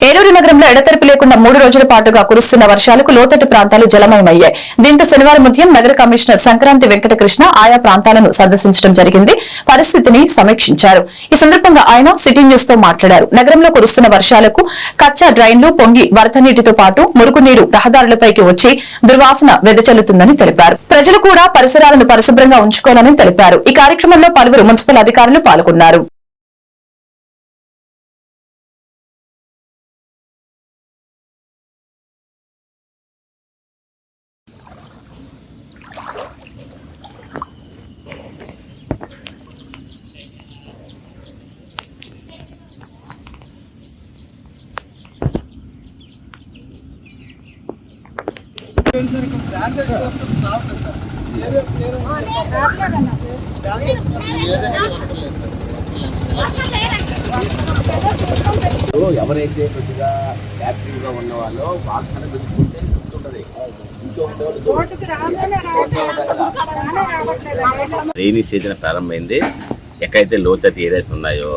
ఏలూరు నగరంలో ఎడతెరిపి లేకుండా మూడు రోజుల పాటుగా కురుస్తున్న వర్షాలకు లోతట్టు ప్రాంతాలు జలమయమయ్యాయి. దీంతో శనివారం ఉదయం నగర కమిషనర్ సంక్రాంతి వెంకటకృష్ణ ఆయా ప్రాంతాలను సందర్శించడం జరిగింది. పరిస్థితిని సమీక్షించారు. ఈ సందర్భంగా ఆయన సిటీ న్యూస్తో మాట్లాడారు. నగరంలో కురుస్తున్న వర్షాలకు కచ్చా డ్రైన్లు పొంగి వరద నీటితో పాటు మురుగునీరు రహదారులపైకి వచ్చి దుర్వాసన వెదజల్లుతుందని తెలిపారు. ప్రజలు కూడా పరిసరాలను పరిశుభ్రంగా ఉంచుకోవాలని తెలిపారు. ఈ కార్యక్రమంలో పలువురు మున్సిపల్ అధికారులు పాల్గొన్నారు. ఎవరైతే కొద్దిగా యాక్టివ్గా ఉన్న వాళ్ళు వాసన పెట్టుకుంటే గుర్తుంటది. రైనీ సీజన్ ప్రారంభమైంది. ఎక్కడైతే లోతట్టు ఏరియాస్ ఉన్నాయో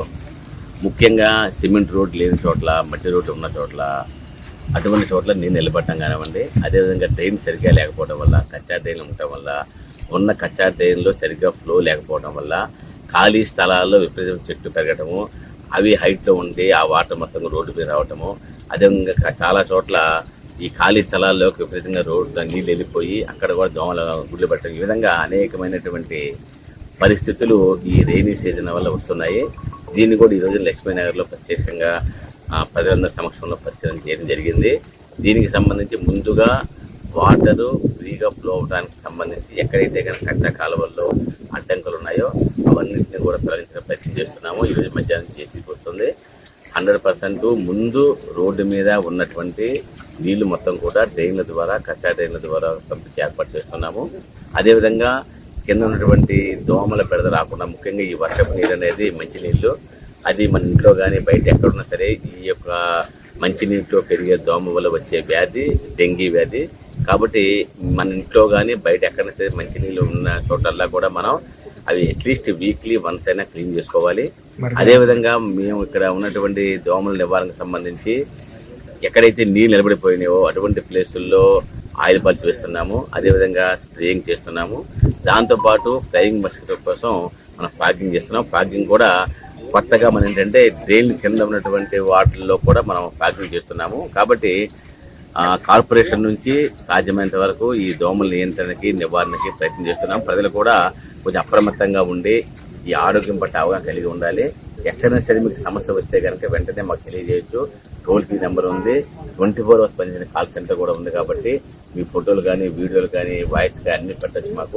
ముఖ్యంగా సిమెంట్ రోడ్ లేని చోట్ల మట్టి రోడ్లు ఉన్న చోట్ల అటువంటి చోట్ల నీరు నిలబడటం కానివ్వండి అదేవిధంగా డ్రైన్ సరిగ్గా లేకపోవడం వల్ల కచ్చా డ్రైన్లు ఉండటం వల్ల ఉన్న కచ్చా డ్రైన్లో సరిగ్గా ఫ్లో లేకపోవడం వల్ల ఖాళీ స్థలాల్లో విపరీతం చెట్టు పెరగటము అవి హైట్లో ఉండి ఆ వాటర్ మొత్తం రోడ్డు మీద రావటము అదేవిధంగా చాలా చోట్ల ఈ ఖాళీ స్థలాల్లోకి విపరీతంగా రోడ్డు నీళ్ళు వెళ్ళిపోయి అక్కడ కూడా దోమలు గుడ్లు పెట్టడం ఈ విధంగా అనేకమైనటువంటి పరిస్థితులు ఈ రెయినీ సీజన్ వల్ల వస్తున్నాయి. దీన్ని కూడా ఈరోజు లక్ష్మీనగర్లో ప్రత్యక్షంగా ప్రజలందరి సమక్షంలో పరిశీలన చేయడం జరిగింది. దీనికి సంబంధించి ముందుగా వాటరు ఫ్రీగా ఫ్లో అవడానికి సంబంధించి ఎక్కడైతే కనుక కట్ట కాలువల్లో అడ్డంకులు ఉన్నాయో అవన్నింటినీ కూడా తొలగించిన ప్రయత్నం చేస్తున్నాము. ఈరోజు మధ్యాహ్నం చేసి వస్తుంది. హండ్రెడ్ పర్సెంట్ ముందు రోడ్డు మీద ఉన్నటువంటి నీళ్ళు మొత్తం కూడా డ్రైన్ల ద్వారా కచ్చా డ్రైన్ల ద్వారా పంపించి ఏర్పాటు చేస్తున్నాము. అదేవిధంగా కింద ఉన్నటువంటి దోమల బెడద రాకుండా ముఖ్యంగా ఈ వర్షపు నీరు అనేది మంచినీళ్ళు అది మన ఇంట్లో కానీ బయట ఎక్కడున్నా సరే ఈ యొక్క మంచినీటిలో పెరిగే దోమ వల్ల వచ్చే వ్యాధి డెంగీ వ్యాధి. కాబట్టి మన ఇంట్లో కానీ బయట ఎక్కడైనా సరే మంచినీళ్ళు ఉన్న చోటల్లా కూడా మనం అవి అట్లీస్ట్ వీక్లీ వన్స్ అయినా క్లీన్ చేసుకోవాలి. అదేవిధంగా మేము ఇక్కడ ఉన్నటువంటి దోమల నివారణకు సంబంధించి ఎక్కడైతే నీళ్ళు నిలబడిపోయినాయో అటువంటి ప్లేసుల్లో ఆయిల్ పల్చి వేస్తున్నాము. అదేవిధంగా స్ప్రేయింగ్ చేస్తున్నాము. దాంతోపాటు ఫ్లయింగ్ మస్కిటో కోసం మనం ఫాగింగ్ చేస్తున్నాం. ఫాగింగ్ కూడా కొత్తగా మనం ఏంటంటే డ్రైన్ కింద ఉన్నటువంటి వాటిల్లో కూడా మనం ప్యాకింగ్ చేస్తున్నాము. కాబట్టి కార్పొరేషన్ నుంచి సాధ్యమైనంత వరకు ఈ దోమల నియంత్రణకి నివారణకి ప్రయత్నం చేస్తున్నాం. ప్రజలు కూడా కొంచెం అప్రమత్తంగా ఉండి ఈ ఆరోగ్యం పట్ల అవగాహన కలిగి ఉండాలి. ఎక్కడైనా సరే మీకు సమస్య వస్తే కనుక వెంటనే మాకు తెలియజేయచ్చు. టోల్ ఫ్రీ నెంబర్ ఉంది. ట్వంటీ ఫోర్ అవర్స్ పనిచేసిన కాల్ సెంటర్ కూడా ఉంది కాబట్టి మీ ఫోటోలు కానీ వీడియోలు కానీ వాయిస్ కానీ అన్ని పెట్టచ్చు మాకు.